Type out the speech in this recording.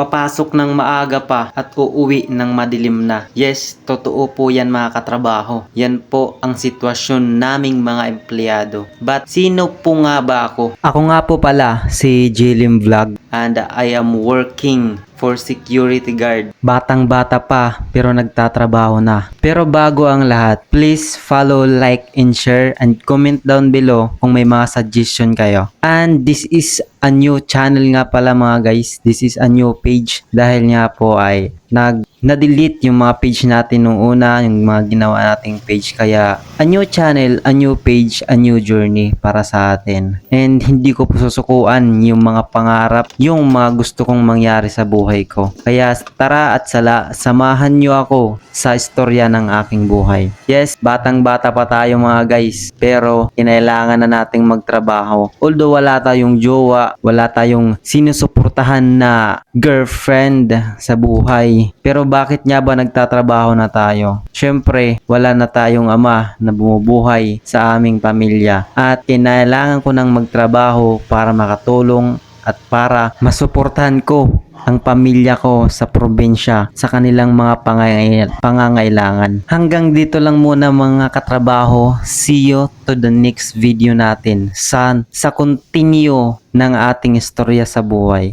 papasok ng maaga pa at uuwi ng madilim na. Yes, totoo po yan mga katrabaho. Yan po ang sitwasyon naming mga empleyado. But sino po nga ba ako? Ako nga po pala si Jilim Vlog and I am working for security guard. Batang bata pa pero nagtatrabaho na. Pero bago ang lahat, please follow, like, and share and comment down below kung may mga suggestion kayo. And this is a new channel nga pala mga guys. This is a new page dahil nga po ay nag na-delete yung mga page natin nung una, yung mga ginawa nating page. Kaya, a new channel, a new page, a new journey para sa atin. And hindi ko po susukuan yung mga pangarap, yung mga gusto kong mangyari sa buhay ko. Kaya tara at sala, samahan nyo ako sa istorya ng aking buhay. Yes, batang bata pa tayo mga guys, pero kinailangan na nating magtrabaho. Although wala tayong jowa, wala tayong sinusuportahan na girlfriend sa buhay. Pero bakit nga ba nagtatrabaho na tayo? Syempre, wala na tayong ama na bumubuhay sa aming pamilya. At kinailangan ko nang magtrabaho para makatulong at para masuportahan ko ang pamilya ko sa probinsya sa kanilang mga pangangailangan. Hanggang dito lang muna mga katrabaho. See you to the next video natin sa, sa continue ng ating istorya sa buhay.